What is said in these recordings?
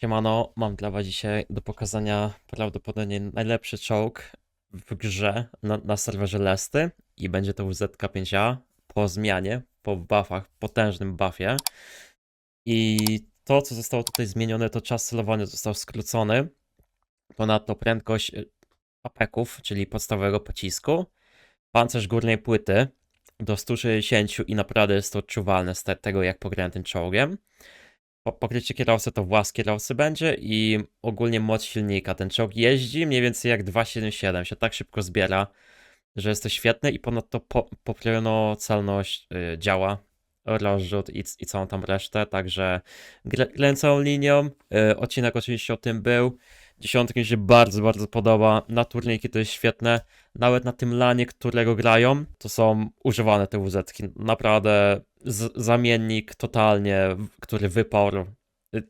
Siemano, mam dla was dzisiaj do pokazania prawdopodobnie najlepszy czołg w grze na, na serwerze Lesty i będzie to WZK5A po zmianie, po buffach, potężnym buffie. I to, co zostało tutaj zmienione, to czas celowania został skrócony. Ponadto prędkość y, apeków, czyli podstawowego pocisku, pancerz górnej płyty do 160 i naprawdę jest to odczuwalne z te, tego, jak pograłem tym czołgiem po, pokrycie kierowcy to włas kierowcy będzie i ogólnie moc silnika. Ten czołg jeździ mniej więcej jak 2.77, się tak szybko zbiera, że jest to świetne i ponadto po, poprawiono celność y, działa, rozrzut i, i całą tam resztę, także całą linią, y, odcinek oczywiście o tym był. Dziesiątki mi się bardzo, bardzo podoba. Na turniki to jest świetne. Nawet na tym lanie, którego grają, to są używane te wz -ki. Naprawdę zamiennik totalnie, który wyparł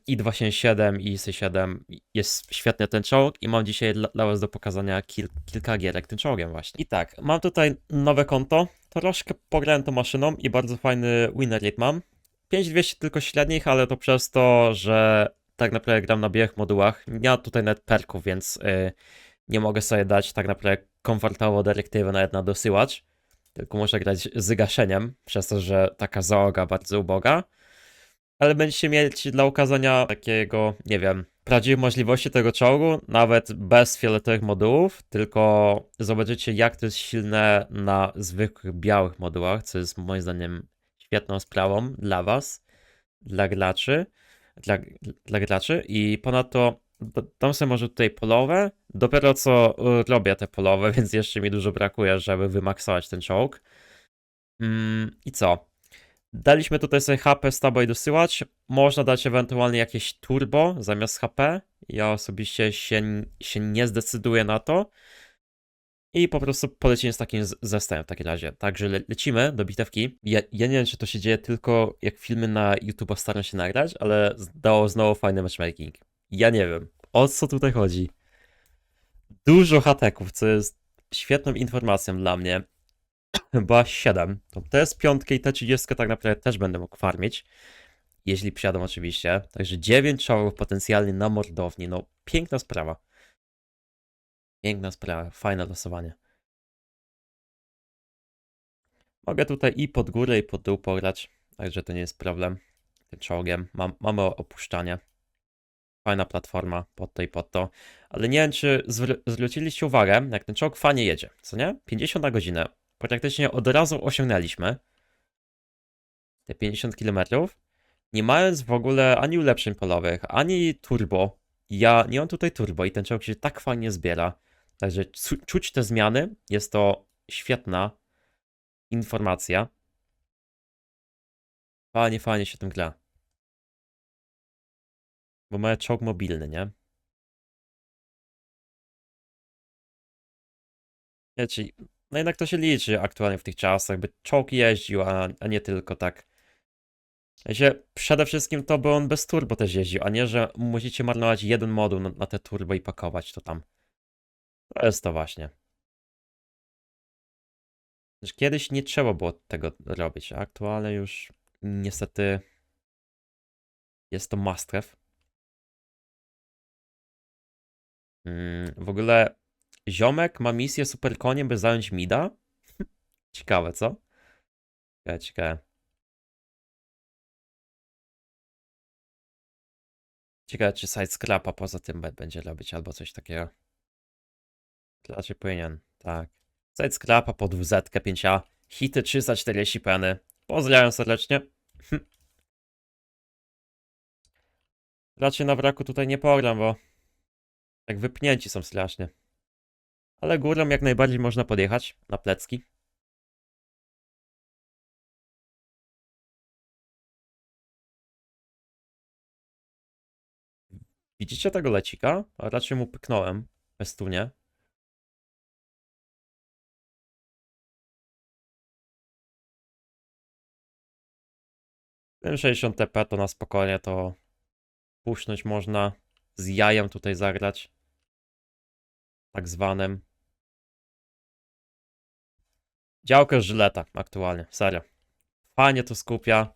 i 277 i IS-7 jest świetny ten czołg i mam dzisiaj dla was do pokazania kil kilka gierek tym czołgiem właśnie. I tak, mam tutaj nowe konto, troszkę pograłem tą maszyną i bardzo fajny winner rate mam. 5200 tylko średnich, ale to przez to, że tak naprawdę gram na białych modułach. Ma tutaj nawet perków, więc y, nie mogę sobie dać tak naprawdę komfortowo dyrektywy nawet na dosyłacz. Tylko muszę grać z gaszeniem, przez to, że taka załoga bardzo uboga. Ale będziecie mieć dla ukazania takiego, nie wiem, prawdziwych możliwości tego czołgu, nawet bez fioletowych modułów, tylko zobaczycie jak to jest silne na zwykłych białych modułach, co jest moim zdaniem świetną sprawą dla was, dla graczy, dla, dla graczy i ponadto dam sobie może tutaj polowe, dopiero co y, robię te polowe, więc jeszcze mi dużo brakuje, żeby wymaksować ten czołg. Mm, I co? Daliśmy tutaj sobie HP stabo i dosyłać. Można dać ewentualnie jakieś turbo zamiast HP. Ja osobiście się, się nie zdecyduję na to. I po prostu polecimy z takim zestawem w takim razie. Także le lecimy do bitewki. Ja, ja nie wiem, czy to się dzieje tylko jak filmy na YouTube staram się nagrać, ale dało znowu fajny matchmaking. Ja nie wiem, o co tutaj chodzi. Dużo hateków, co jest świetną informacją dla mnie. Chyba 7. To TS 5 i T30 tak naprawdę też będę mógł farmić. Jeśli przyjadą oczywiście. Także 9 czołgów potencjalnie na mordowni. No, piękna sprawa. Piękna sprawa, fajne losowanie. Mogę tutaj i pod górę, i pod dół pograć, także to nie jest problem. Tym czołgiem. Mam, mamy opuszczanie. Fajna platforma, pod to i pod to. Ale nie wiem, czy zwr- zwróciliście uwagę, jak ten czołg fajnie jedzie, co nie? 50 na godzinę. Praktycznie od razu osiągnęliśmy te 50 km, nie mając w ogóle ani ulepszeń polowych, ani turbo. Ja nie mam tutaj turbo i ten czołg się tak fajnie zbiera. Także czuć te zmiany. Jest to świetna informacja. Fajnie, fajnie się tym gra. Bo mamy czołg mobilny, nie? Nie, no jednak to się liczy aktualnie w tych czasach, by czołg jeździł, a, a nie tylko tak. Sensie, przede wszystkim to, by on bez turbo też jeździł, a nie, że musicie marnować jeden moduł na, na te turbo i pakować to tam. To jest to właśnie. Kiedyś nie trzeba było tego robić, a aktualnie już niestety jest to must have. W ogóle ziomek ma misję super koniem, by zająć mida? Ciekawe, co? Ciekawe, ciekawe. Czy side scrapa poza tym będzie robić albo coś takiego. Raczej powinien, tak. Side scrapa pod WZ 5A. Hity 340 peny. Pozdrawiam serdecznie. Raczej na wraku tutaj nie pogram, bo tak wypnięci są strasznie. Ale górą jak najbardziej można podjechać na plecki. Widzicie tego lecika? A raczej mu pyknąłem. Bez tu nie. Ten 60 TP to na spokojnie to puśnąć można. Z jajem tutaj zagrać. Tak zwanym. Działkę żyleta aktualnie, serio. Fajnie to skupia.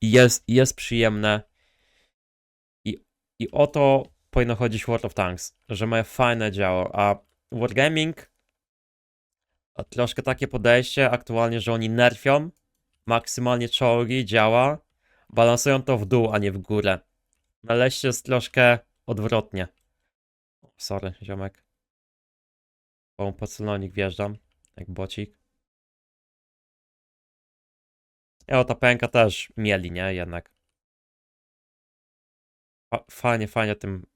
I Jest, jest przyjemne. I, I o to powinno chodzić World of Tanks, że mają fajne działo, a Wargaming troszkę takie podejście aktualnie, że oni nerfią maksymalnie czołgi, działa, balansują to w dół, a nie w górę. Na leście jest troszkę odwrotnie. Sorry, ziomek. Po pocelonik wjeżdżam, jak bocik. Ja o ta pęka też mieli, nie? Jednak. Fa- Fajnie, fajnie tym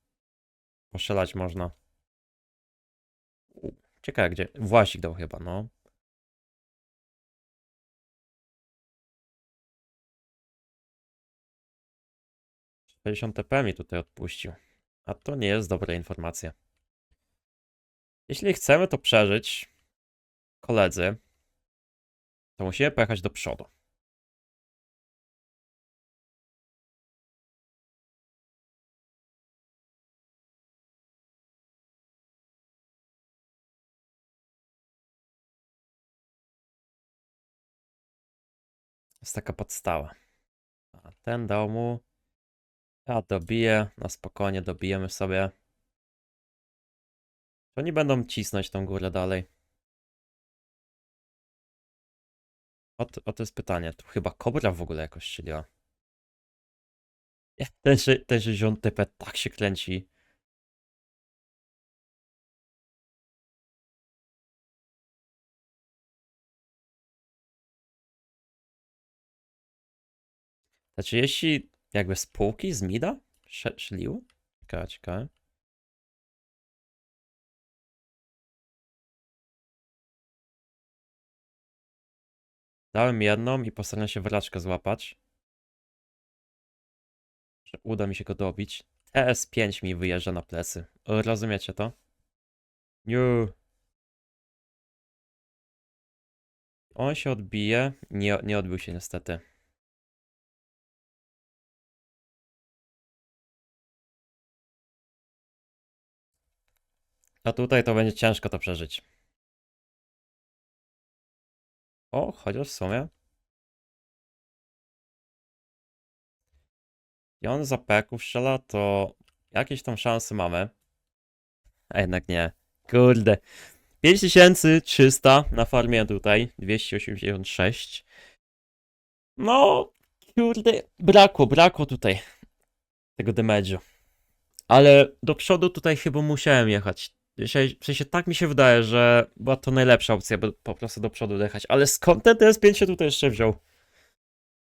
poszalać można. Ciekawe gdzie. Własik dał chyba, no. Sześćdziesiąt TP mi tutaj odpuścił. A to nie jest dobra informacja. Jeśli chcemy to przeżyć, koledzy, to musimy pojechać do przodu. jest taka podstawa. A ten dał mu. Ja dobiję, na spokojnie dobijemy sobie. To nie będą cisnąć tą górę dalej. O, to- o to jest pytanie. Tu chyba kobra w ogóle jakoś strzeliła. Ten, ten 60 TP tak się kręci. Znaczy, jeśli jakby z półki, z mida sze- szlił? Ciekawe, Dałem jedną i postaram się wraczkę złapać. Uda mi się go dobić. TS5 mi wyjeżdża na plecy. Rozumiecie to? Nie. On się odbije. Nie, nie odbił się niestety. A tutaj to będzie ciężko to przeżyć. O, chociaż w sumie. I on za peków strzela, to jakieś tam szanse mamy. A jednak nie. Kurde. 5300 na farmie tutaj. 286. No, kurde, brakło, brakło tutaj tego damage'u. Ale do przodu tutaj chyba musiałem jechać. Sensie- w sensie tak mi się wydaje, że była to najlepsza opcja, by po prostu do przodu jechać. Ale skąd ten TS5 się tutaj jeszcze wziął?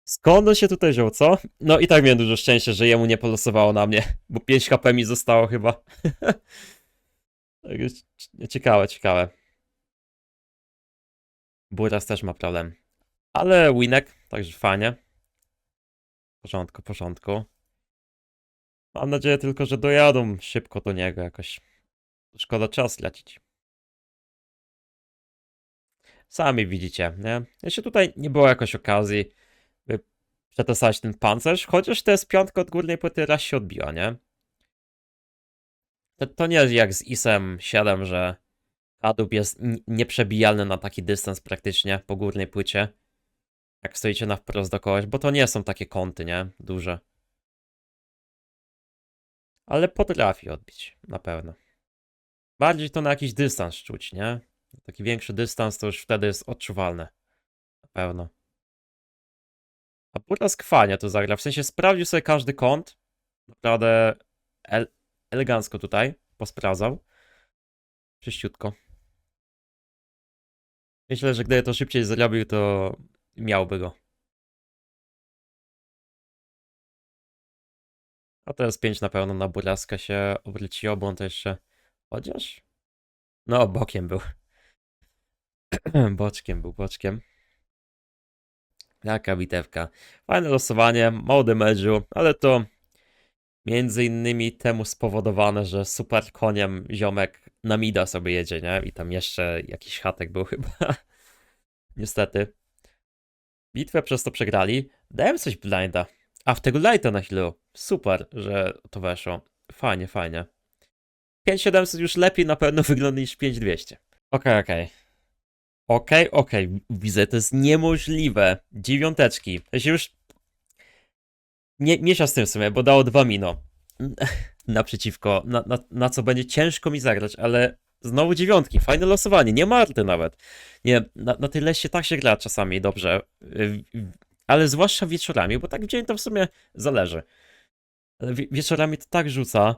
Skąd on się tutaj wziął, co? No i tak miałem dużo szczęścia, że jemu nie polosowało na mnie, bo 5 HP mi zostało chyba. Także c- ciekawe, ciekawe. Buras też ma problem. Ale winek, także fajnie. W porządku, w porządku. Mam nadzieję tylko, że dojadą szybko do niego jakoś. Szkoda czas lecić. Sami widzicie, nie? Jeszcze tutaj nie było jakoś okazji, by przetestować ten pancerz, chociaż to jest piątka od górnej płyty raz się odbiła, nie? To, to nie jest jak z ISem 7, że kadłub jest nieprzebijalny na taki dystans praktycznie po górnej płycie. Jak stoicie na wprost do kogoś, bo to nie są takie kąty, nie? Duże. Ale potrafi odbić, na pewno. Bardziej to na jakiś dystans czuć, nie? Taki większy dystans to już wtedy jest odczuwalne. Na pewno. A Buras kwania to zagra. W sensie sprawdził sobie każdy kąt. Naprawdę el elegancko tutaj posprawdzał. Czyściutko. Myślę, że gdyby to szybciej zrobił, to miałby go. A teraz 5 na pewno na Buraska się obróciło, bo on to jeszcze... Chociaż? No, bokiem był. boczkiem był, boczkiem. Jaka bitewka. Fajne losowanie, mało damage'u, ale to między innymi temu spowodowane, że super koniem ziomek na mida sobie jedzie, nie? I tam jeszcze jakiś chatek był chyba. Niestety. Bitwę przez to przegrali. Dałem coś blinda. A w tego lighta na chwilę. Super, że to weszło. Fajnie, fajnie. 5700 już lepiej na pewno wygląda niż 5200. Okej, okej. Okej, okej, widzę, to jest niemożliwe. Dziewiąteczki. Ja się już... Nie, miesza z tym w sumie, bo dało dwa mino. naprzeciwko, na, na, na co będzie ciężko mi zagrać, ale znowu dziewiątki, fajne losowanie, nie marty nawet. Nie, na, na tyle się tak się gra czasami dobrze, y, ale zwłaszcza wieczorami, bo tak w dzień to w sumie zależy. Ale wie, wieczorami to tak rzuca.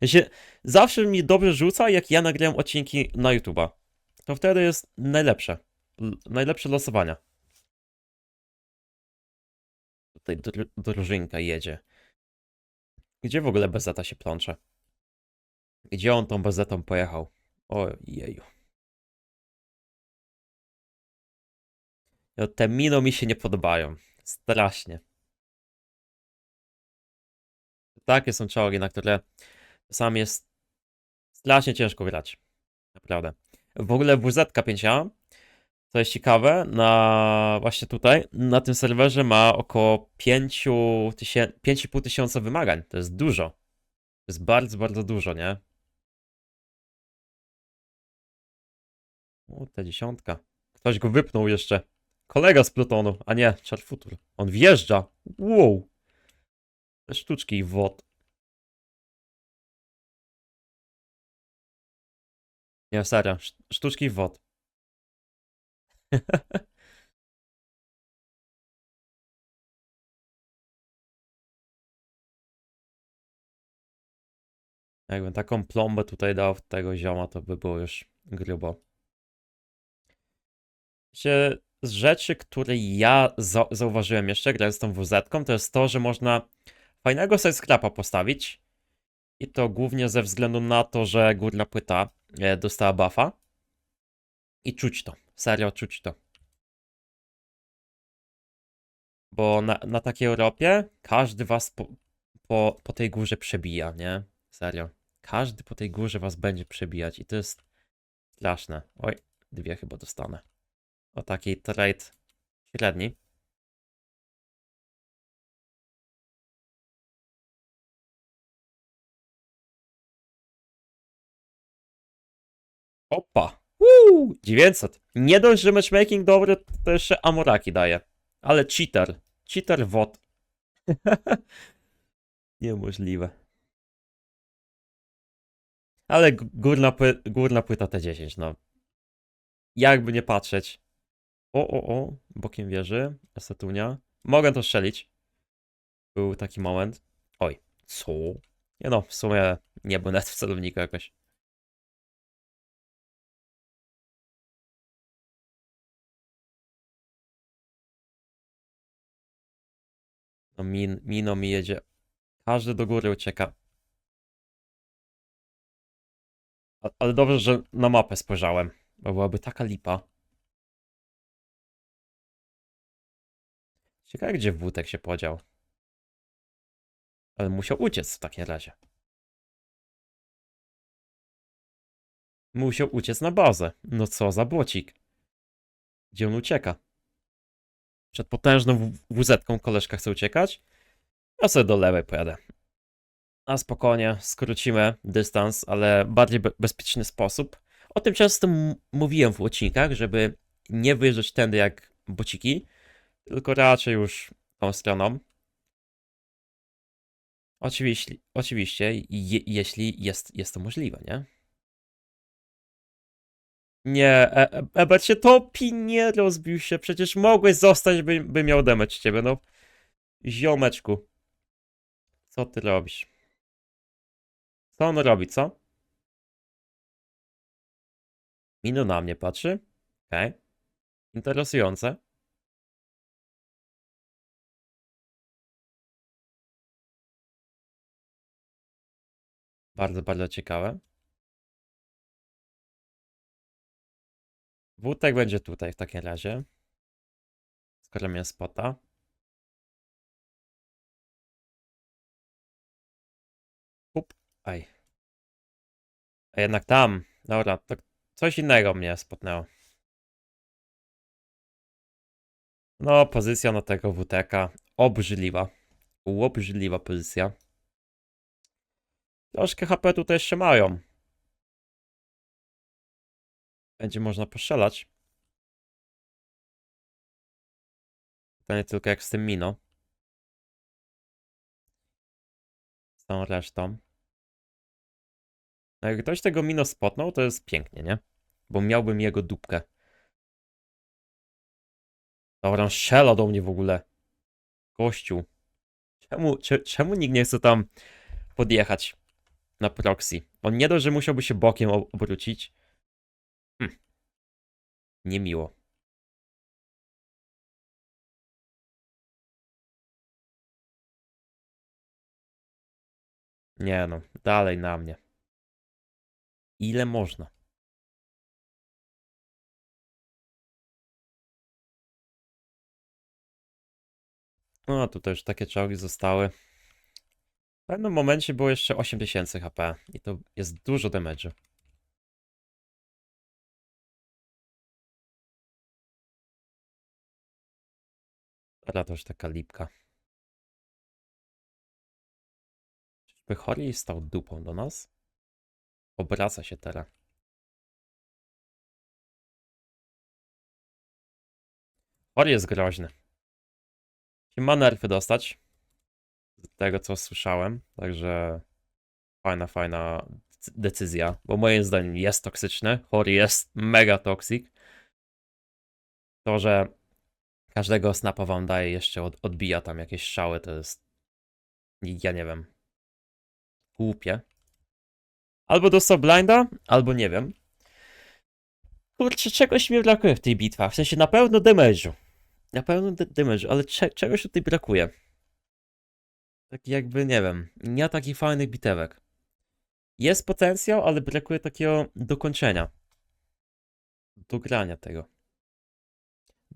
Ja zawsze mi dobrze rzuca, jak ja nagrałem odcinki na YouTube'a. To wtedy jest najlepsze. Najlepsze losowania. Tutaj dru- drużynka jedzie. Gdzie w ogóle Bezeta się plącze? Gdzie on tą Bezetą pojechał? Ojeju. No, te mino mi się nie podobają. Strasznie. Takie są czołgi, na które czasami jest strasznie ciężko grać. Naprawdę. W ogóle WZ5A, co jest ciekawe, na właśnie tutaj, na tym serwerze ma około 5 tysię- 5,5 tysiąca wymagań. To jest dużo. To jest bardzo, bardzo dużo, nie? O, ta dziesiątka. Ktoś go wypnął jeszcze. Kolega z plutonu, a nie, Czarfutur. On wjeżdża. Wow. Sztuczki wod. Nie, serio. sz- Sztuczki wod. Jakbym taką plombę tutaj dał w tego zioma, to by było już grubo. Się z rzeczy, które ja za zauważyłem jeszcze, grając z tą wz to jest to, że można fajnego skrapa postawić. I to głównie ze względu na to, że górna płyta dostała buffa. I czuć to. Serio, czuć to. Bo na, na takiej Europie każdy was po, po, po tej górze przebija, nie? Serio. Każdy po tej górze was będzie przebijać i to jest straszne. Oj, dwie chyba dostanę. O taki trade średni. Opa! Uuu, 900. Nie dość, że matchmaking dobry, to jeszcze Amoraki daje. Ale cheater. Cheater wod. Niemożliwe. Ale górna, górna płyta T10, no. Jakby nie patrzeć. O, o, o, bokiem wieży, Esetunia. Mogę to strzelić. Był taki moment. Oj, co? Nie no, w sumie nie był net w celowniku jakoś. No min, mino mi jedzie. Każdy do góry ucieka. A, ale dobrze, że na mapę spojrzałem, bo byłaby taka lipa. Ciekawe, gdzie wódek się podział. Ale musiał uciec w takim razie. Musiał uciec na bazę. No co za błocik. Gdzie on ucieka? Przed potężną wz koleżka chce uciekać? Ja sobie do lewej pojadę. A spokojnie, skrócimy dystans, ale bardziej be bezpieczny sposób. O tym często mówiłem w odcinkach, żeby nie wyjeżdżać tędy jak bociki, tylko raczej już tą stroną. Oczywiście, oczywiście je, jeśli jest, jest to możliwe, nie? Nie, e, e, Ebert się topi, nie rozbił się, przecież mogłeś zostać, by, by miał damage ciebie, no. Ziomeczku. Co ty robisz? Co on robi, co? Minu na mnie patrzy. Okej. Interesujące. Bardzo, bardzo ciekawe. Wódek będzie tutaj w takim razie. Skoro mnie spota. Up. Aj. A jednak tam. Dobra, to coś innego mnie spotnęło. No, pozycja na tego WTK. Obrzydliwa. Obrzydliwa pozycja. Troszkę HP tutaj jeszcze mają. Będzie można postrzelać. Pytanie tylko jak z tym mino. całą resztą. No jak ktoś tego Mino spotnął, to jest pięknie, nie? Bo miałbym jego dupkę. Dobra, on strzela do mnie w ogóle. Gościu. Czemu, cze- czemu nikt nie chce tam podjechać na proxy? On nie dość, że musiałby się bokiem ob- obrócić. Niemiło. Nie no, dalej na mnie. Ile można? No, tu też takie czołgi zostały. W pewnym momencie było jeszcze 8000 HP i to jest dużo damage'u. To już taka lipka. Czyżby Hori stał dupą do nas? Obraca się teraz. Hori jest groźny. Ma nerfy dostać. Z tego co słyszałem. Także fajna, fajna dec- decyzja. Bo moim zdaniem jest toksyczny. Hori jest mega toxic. To, że każdego snapa wam daje, jeszcze od, odbija tam jakieś strzały, to jest. Ja nie wiem. Głupie. Albo dostał blinda, albo nie wiem. Kurczę, czegoś mi brakuje w tej bitwach. W sensie na pewno damage'u. Na pewno damage'u, ale cze- czegoś tutaj brakuje. Tak jakby, nie wiem, nie ma takich fajnych bitewek. Jest potencjał, ale brakuje takiego dokończenia. Dogrania tego.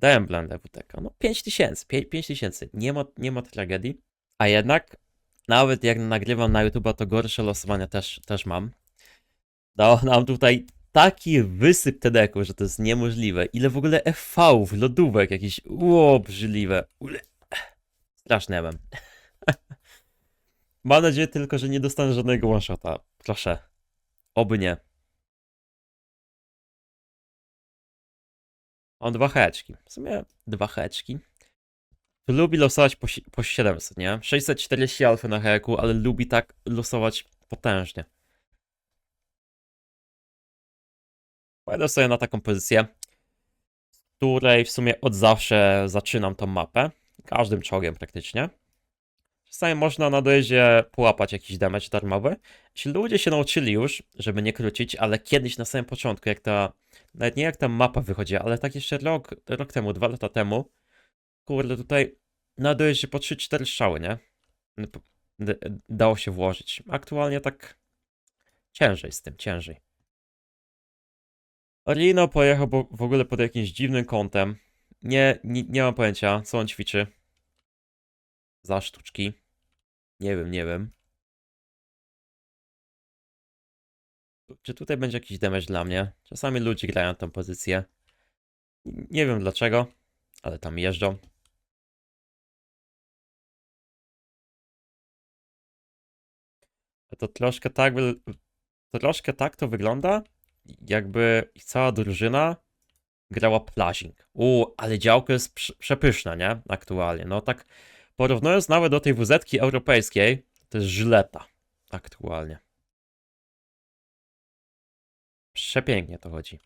Dałem blendę WTK. No 5000, 5000. Nie ma, nie ma tragedii. A jednak, nawet jak nagrywam na YouTube, to gorsze losowania też, też mam. Dał nam tutaj taki wysyp TDK, że to jest niemożliwe. Ile w ogóle FV-ów, lodówek jakieś, ło, brzydliwe. Ule. Straszne mam. Mam nadzieję tylko, że nie dostanę żadnego one-shota. Proszę. Oby nie. Mam dwa heczki. W sumie dwa heczki. Lubi losować po, po 700, nie? 640 alfy na heku, ale lubi tak losować potężnie. Pojadę sobie na taką pozycję, z której w sumie od zawsze zaczynam tą mapę. Każdym czołgiem praktycznie. Czasami można na dojeździe połapać jakiś damage darmowy. Jeśli ludzie się nauczyli już, żeby nie krócić, ale kiedyś na samym początku, jak ta, nawet nie jak ta mapa wychodziła, ale tak jeszcze rok, rok temu, dwa lata temu, kurde, tutaj na dojeździe po 3-4 strzały, nie? Dało się włożyć. Aktualnie tak ciężej z tym, ciężej. Rino pojechał w ogóle pod jakimś dziwnym kątem. Nie, nie, nie mam pojęcia, co on ćwiczy. Za sztuczki. Nie wiem, nie wiem. Czy tutaj będzie jakiś damage dla mnie? Czasami ludzie grają tą pozycję. Nie wiem dlaczego, ale tam jeżdżą. To troszkę tak, troszkę tak to wygląda, jakby cała drużyna grała plazing. U, ale działko jest prze- przepyszna, nie? Aktualnie. No tak porównując nawet do tej wz europejskiej, to jest żyleta aktualnie. Przepięknie to chodzi.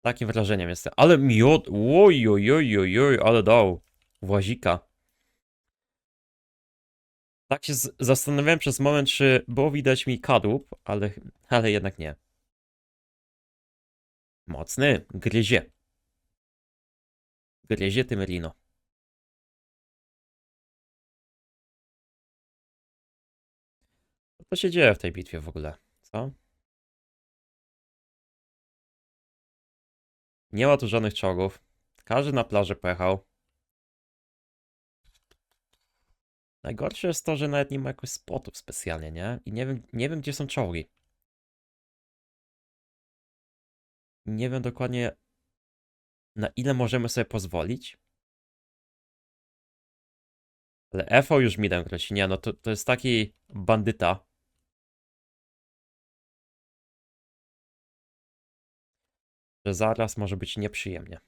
Takim wrażeniem jestem. Ale miod, oj, oj, oj, oj, oj, ale dał. Włazika. Tak się zastanawiałem przez moment, czy było widać mi kadłub, ale, ale jednak nie. Mocny, gryzie. Gryzie tym Rino. To się dzieje w tej bitwie w ogóle? Co? Nie ma tu żadnych czołgów. Każdy na plażę pojechał. Najgorsze jest to, że nawet nie ma jakoś spotów specjalnie, nie? I nie wiem, nie wiem gdzie są czołgi. Nie wiem dokładnie na ile możemy sobie pozwolić. Ale EFO już midem kroci. Nie, no to, to jest taki bandyta. że zaraz może być nieprzyjemnie.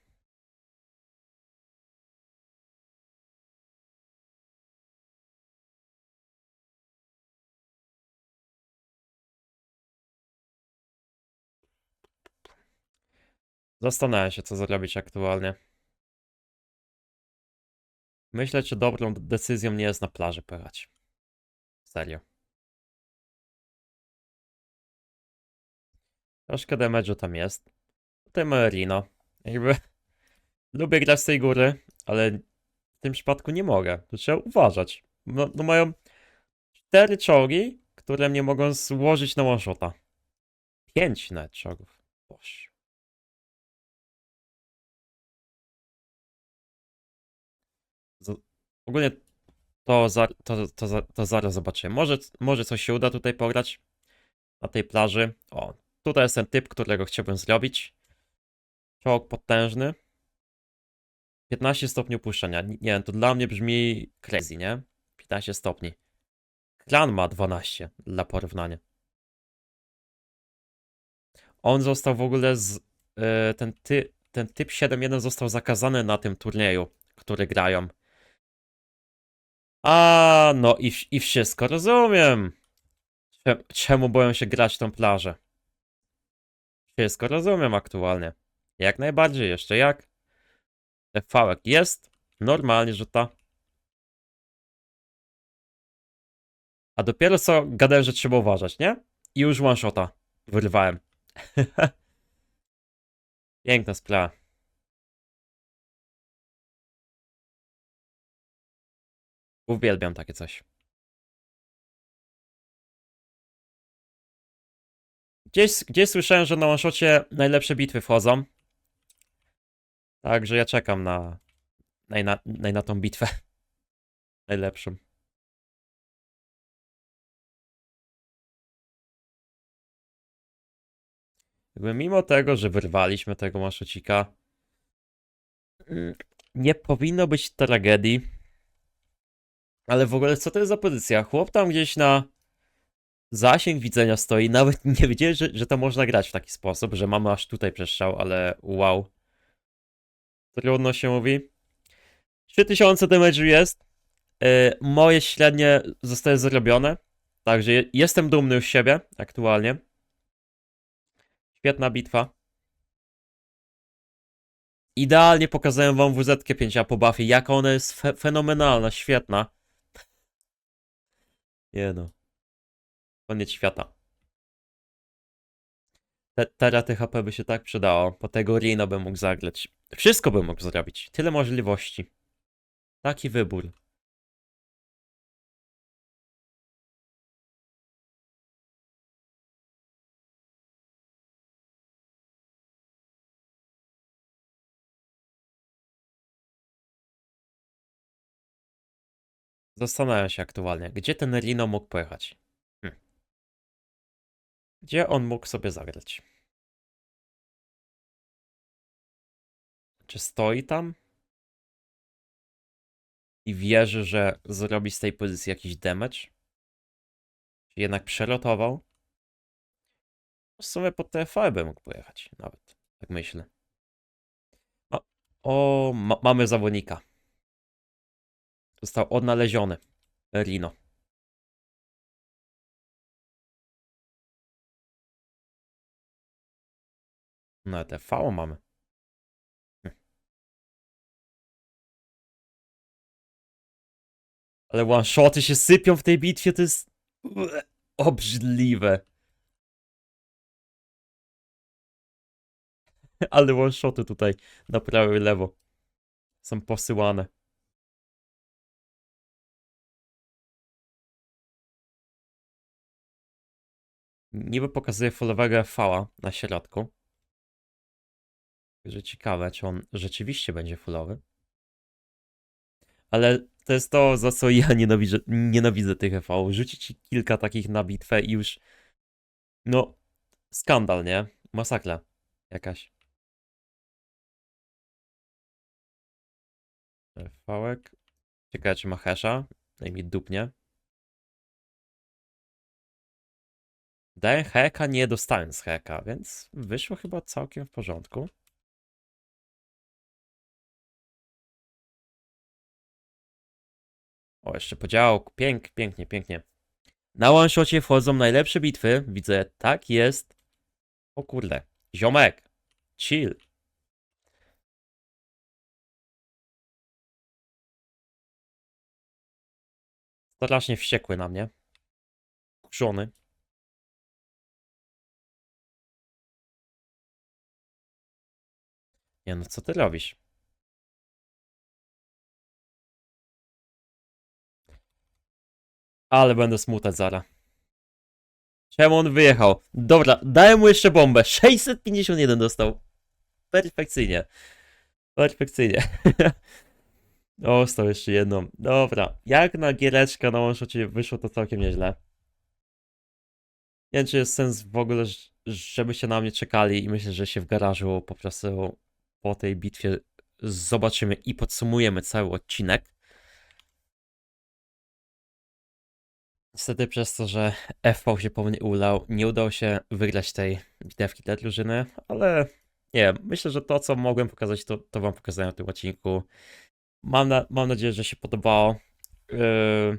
Zastanawiam się, co zrobić aktualnie. Myślę, że dobrą decyzją nie jest na plaży pojechać. Serio. Troszkę damage'u tam jest. Tutaj Merino. Jakby lubię grać z tej góry, ale w tym przypadku nie mogę. Tu trzeba uważać. No, no mają cztery czołgi, które mnie mogą złożyć na one-shota. Pięć nawet czołgów. Boże. Ogólnie to, za, to, to, za- to zaraz zobaczymy. Może, może coś się uda tutaj pograć na tej plaży. O, tutaj jest ten typ, którego chciałbym zrobić. Czołg potężny. 15 stopni opuszczenia. Nie wiem, to dla mnie brzmi crazy, nie? 15 stopni. Klan ma 12 dla porównania. On został w ogóle z. e, ten, ty, ten typ 7.1 został zakazany na tym turnieju, który grają. A, no i, i wszystko rozumiem. Cze- Czemu boją się grać tą plażę? Wszystko rozumiem aktualnie. Jak najbardziej, jeszcze jak. Fałek jest. Normalnie rzuta. A dopiero co gadałem, że trzeba uważać, nie? I już one shota wyrwałem. Piękna sprawa. Uwielbiam takie coś. Gdzieś, gdzieś słyszałem, że na one-shocie najlepsze bitwy wchodzą. Także ja czekam na, na, na, na, na tą bitwę. Najlepszą. Jakby mimo tego, że wyrwaliśmy tego maszocika, mm, nie powinno być tragedii. Ale w ogóle co to jest za pozycja? Chłop tam gdzieś na zasięg widzenia stoi. Nawet nie wiedziałem, że, że to można grać w taki sposób, że mamy aż tutaj przestrzał, ale wow. Trudno się mówi. 3000 damage'u jest. Yy, moje średnie zostały zrobione. Także je- jestem dumny z siebie aktualnie. Świetna bitwa. Idealnie pokazałem wam WZ5 po buffie, jak ona jest fe fenomenalna, świetna. Nie no. Koniec świata. Te, HP by się tak przydało. Po tego Rino bym mógł zagrać. Wszystko bym mógł zrobić. Tyle możliwości. Taki wybór. Zastanawiam się aktualnie, gdzie ten Rino mógł pojechać. Gdzie on mógł sobie zagrać? Czy stoi tam? I wierzy, że zrobi z tej pozycji jakiś damage? Czy jednak przelotował? W sumie pod TFA by mógł pojechać nawet. Tak myślę. O, o ma, mamy zawodnika. Został odnaleziony. Rino. No TV mamy. Hm. Ale one-shoty się sypią w tej bitwie, to jest obrzydliwe. Ale one-shoty tutaj na prawo i lewo są posyłane. Niby pokazuje fullowego FV na środku. Także ciekawe, czy on rzeczywiście będzie fullowy. Ale to jest to, za co ja nienawidzę, nienawidzę tych EV. Rzucić ci kilka takich na bitwę i już. No, skandal, nie? Masakra jakaś. Fałek. Ciekawe, czy ma hasha. Najmniej dupnie. Dałem heka, nie dostałem z heka, więc wyszło chyba całkiem w porządku. O, jeszcze podział. Pięk, pięknie, pięknie. Na one wchodzą najlepsze bitwy. Widzę, tak jest. O kurde. Ziomek. Chill. Strasznie wściekły na mnie. Kurzony. Nie no, co ty robisz? Ale będę smutać zara. Czemu on wyjechał? Dobra, dałem mu jeszcze bombę. 651 dostał. Perfekcyjnie. Perfekcyjnie. Dostał jeszcze jedną. Dobra. Jak na giereczkę na one wyszło to całkiem nieźle. Nie wiem, czy jest sens w ogóle, ż- żebyście na mnie czekali i myślę, że się w garażu po prostu po tej bitwie zobaczymy i podsumujemy cały odcinek. Niestety przez to, że FV się po mnie ulał, nie udało się wygrać tej bitewki dla drużyny, ale nie myślę, że to, co mogłem pokazać, to, to wam pokazałem w tym odcinku. Mam, na, mam nadzieję, że się podobało. Yy,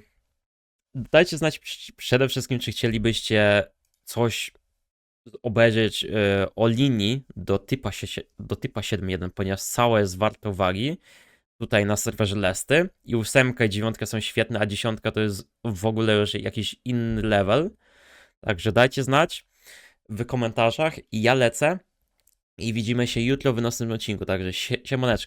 dajcie znać przede wszystkim, czy chcielibyście coś obejrzeć yy, o linii do typa, do typa 7.1, ponieważ całe jest warte uwagi tutaj na serwerze Lesty i ósemka i dziewiątka są świetne, a dziesiątka to jest w ogóle już jakiś inny level. Także dajcie znać w komentarzach i ja lecę i widzimy się jutro w następnym odcinku, także sie- siemoneczko.